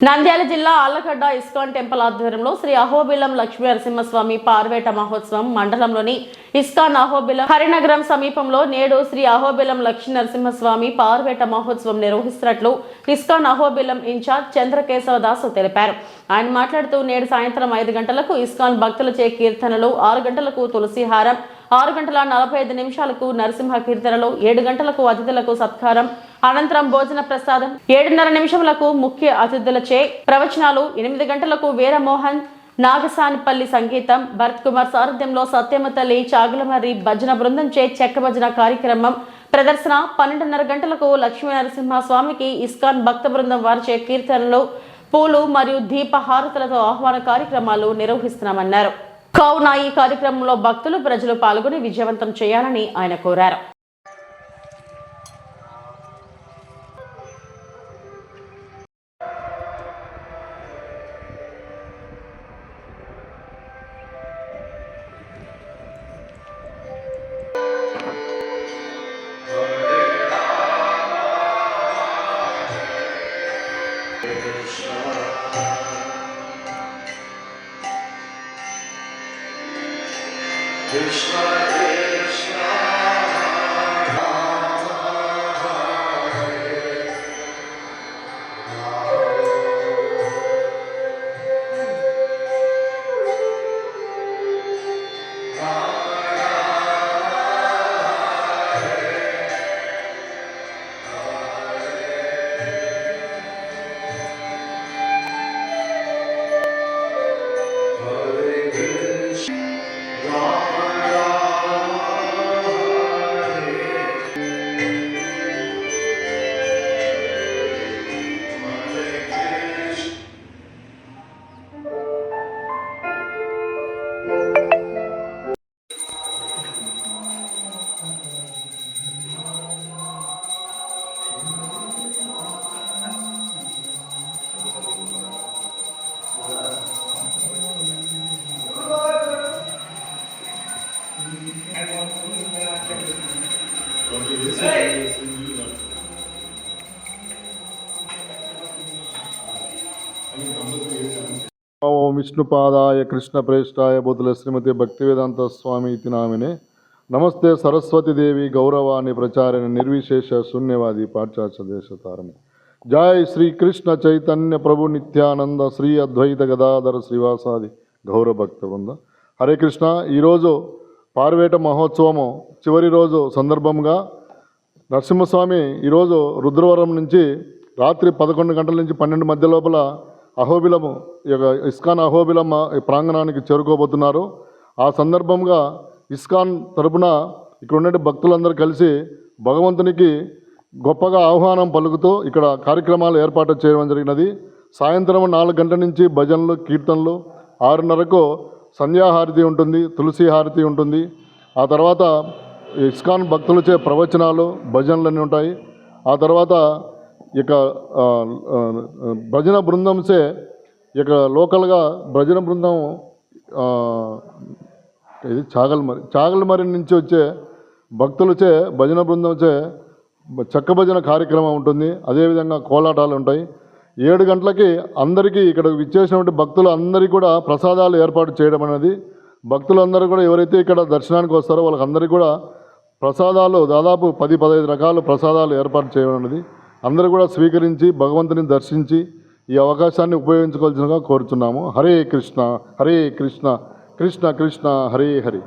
నంద్యాల జిల్లా Allagadda ISKCON temple ఆధ్వర్యంలో శ్రీ అహోబిలం లక్ష్మీ నరసింహస్వామి పార్వేట మహోత్సవం మండలంలోని ఇస్కాన్ అహోబిలం హరినగరం సమీపంలో నేడు శ్రీ అహోబిలం లక్ష్మీ నరసింహస్వామి పార్వేట మహోత్సవం నిర్వహిస్తున్నట్లు ఇస్కాన్ అహోబిలం ఇన్ఛార్జ్ చంద్రకేశవ దాసు తెలిపారు. ఆయన మాట్లాడుతూ నేడు సాయంత్రం ఐదు గంటలకు ఇస్కాన్ భక్తులచే కీర్తనలు ఆరు గంటలకు తులసిహారం ఆరు గంటల నలభై ఐదు నిమిషాలకు నరసింహ కీర్తనలు ఏడు గంటలకు అతిథులకు సత్కారం అనంతరం భోజన ప్రసాదం. ఏడున్నర నిమిషములకు ముఖ్య అతిథులచే ప్రవచనాలు. ఎనిమిది గంటలకు వీరమోహన్ నాగసానిపల్లి సంగీతం. భరత్ కుమార్ సారథ్యంలో సత్యమ తల్లి చాగులమర్రి భజన బృందంచే చెక్క భజన కార్యక్రమం. ప్రదర్శన పన్నెండున్నర గంటలకు లక్ష్మీ నరసింహ స్వామికి ఇస్కాన్ భక్త బృందం వారిచే కీర్తనలు పూలు మరియు దీపహారతులతో ఆహ్వాన కార్యక్రమాలు నిర్వహిస్తున్నామన్నారు. కావున ఈ కార్యక్రమంలో భక్తులు ప్రజలు పాల్గొని విజయవంతం చేయాలని ఆయన కోరారు. Krishna ఓం విష్ణుపాదాయ కృష్ణ ప్రేష్టాయ బుద్ధుల శ్రీమతి భక్తివేదాంత స్వామి ఇతి నామినే. నమస్తే సరస్వతి దేవి గౌరవాన్ని ప్రచారణ నిర్విశేష శూన్యవాది పాశ్చాత్య దేశతారము. జై శ్రీ కృష్ణ చైతన్య ప్రభు నిత్యానంద శ్రీ అద్వైత గదాధర శ్రీవాసాది గౌరవ భక్త బృంద. హరే కృష్ణ. ఈరోజు పార్వేట మహోత్సవము చివరి రోజు సందర్భంగా నరసింహస్వామి ఈరోజు రుద్రవరం నుంచి రాత్రి పదకొండు గంటల నుంచి పన్నెండు మధ్య లోపల అహోబిలము ఇస్కాన్ అహోబిలం ఈ ప్రాంగణానికి చేరుకోబోతున్నారు. ఆ సందర్భంగా ఇస్కాన్ తరపున ఇక్కడ ఉండే భక్తులందరూ కలిసి భగవంతునికి గొప్పగా ఆహ్వానం పలుకుతూ ఇక్కడ కార్యక్రమాలు ఏర్పాటు చేయడం జరిగినది. సాయంత్రం నాలుగు గంటల నుంచి భజనలు కీర్తనలు ఆరున్నరకు సంధ్యాహారతి ఉంటుంది తులసి హారతి ఉంటుంది. ఆ తర్వాత ఇస్కాన్ భక్తులచే ప్రవచనాలు భజనలన్నీ ఉంటాయి. ఆ తర్వాత ఇక భజన బృందంసే ఇక లోకల్గా భజన బృందం ఇది చాగల్మరి చాగల్మరి నుంచి వచ్చే భక్తులచే భజన బృందంచే చెక్క భజన కార్యక్రమం ఉంటుంది. అదేవిధంగా కోలాటాలు ఉంటాయి. ఏడు గంటలకి అందరికీ ఇక్కడ విచ్చేసినటువంటి భక్తులు అందరికీ కూడా ప్రసాదాలు ఏర్పాటు చేయడం అనేది భక్తులందరూ కూడా ఎవరైతే ఇక్కడ దర్శనానికి వస్తారో వాళ్ళకందరికీ కూడా ప్రసాదాలు దాదాపు పది పదహైదు రకాల ప్రసాదాలు ఏర్పాటు చేయడం అనేది అందరూ కూడా స్వీకరించి భగవంతుని దర్శించి ఈ అవకాశాన్ని ఉపయోగించుకోవాల్సిందిగా కోరుచున్నాము. హరే కృష్ణ హరే కృష్ణ కృష్ణ కృష్ణ హరే హరి.